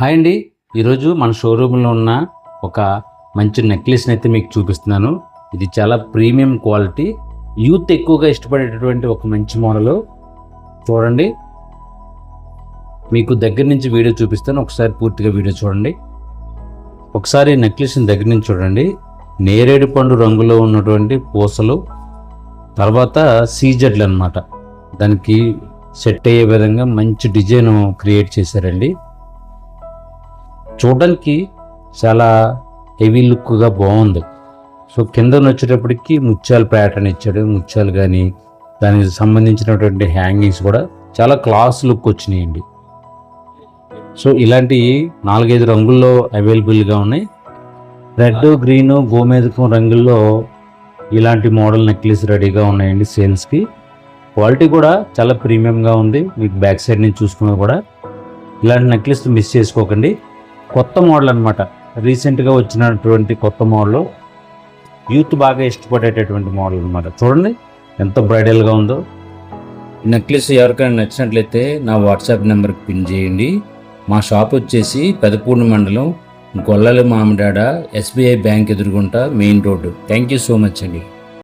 Hi అండి. ఈరోజు మన షోరూంలో ఉన్న ఒక మంచి నెక్లెస్ని అయితే మీకు చూపిస్తున్నాను. ఇది చాలా ప్రీమియం క్వాలిటీ. యూత్ ఎక్కువగా ఇష్టపడేటటువంటి ఒక మంచి మోడలు. చూడండి. మీకు దగ్గర నుంచి వీడియో చూపిస్తాను. ఒకసారి పూర్తిగా వీడియో చూడండి. ఒకసారి నెక్లెస్ని దగ్గర నుంచి చూడండి. నేరేడు పండు రంగులో ఉన్నటువంటి పూసలు. తర్వాత సీజెడ్లు అన్నమాట. దానికి సెట్ అయ్యే విధంగా మంచి డిజైన్ క్రియేట్ చేశారండి. చూడడానికి చాలా హెవీ లుక్గా బాగుంది సో కింద వచ్చేటప్పటికి ముత్యాల ప్యాటర్న్ ఇచ్చాడు. ముత్యాలు కానీ దానికి సంబంధించినటువంటి హ్యాంగింగ్స్ కూడా చాలా క్లాస్ లుక్ వచ్చినాయండి. సో ఇలాంటి నాలుగైదు రంగుల్లో అవైలబుల్గా ఉన్నాయి. రెడ్ గ్రీన్ గోమేదకం రంగుల్లో ఇలాంటి మోడల్ నెక్లెస్ రెడీగా ఉన్నాయండి సేల్స్కి. క్వాలిటీ కూడా చాలా ప్రీమియంగా ఉంది. మీకు బ్యాక్ సైడ్ నుంచి చూసుకున్నా కూడా. ఇలాంటి నెక్లెస్ మిస్ చేసుకోకండి. కొత్త మోడల్ అనమాట రీసెంట్గా వచ్చినటువంటి కొత్త మోడల్. యూత్ బాగా ఇష్టపడేటటువంటి మోడల్ అనమాట చూడండి ఎంత బ్రైడల్గా ఉందో. నెక్లెస్ ఎవరికైనా నచ్చినట్లయితే నా వాట్సాప్ నెంబర్కి పిన్ చేయండి. మా షాప్ వచ్చేసి పెదపూడి మండలం Gollala Mamidada SBI bank ఎదురుగుంట main road. Thank you so much అండి.